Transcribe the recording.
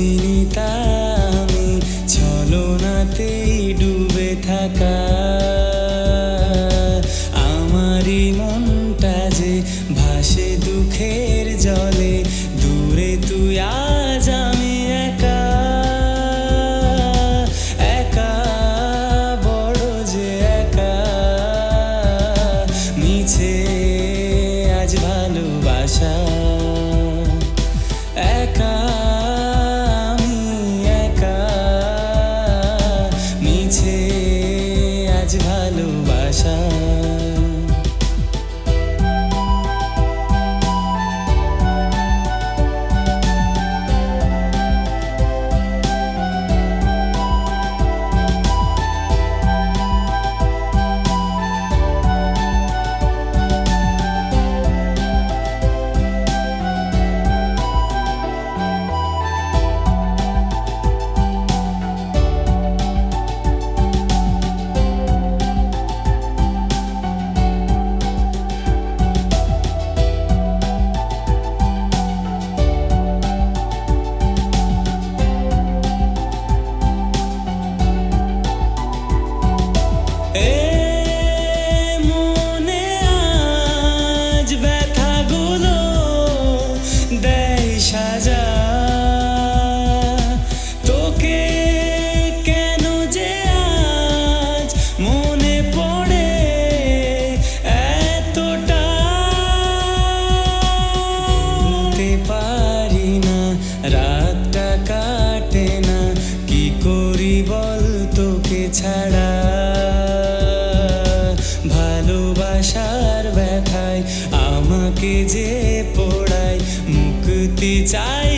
বুঝিনি তা আমি ছলনাতেই ডুবে থাকা আজ ভালোবাসা। যে পড়াই মুক্তি চাই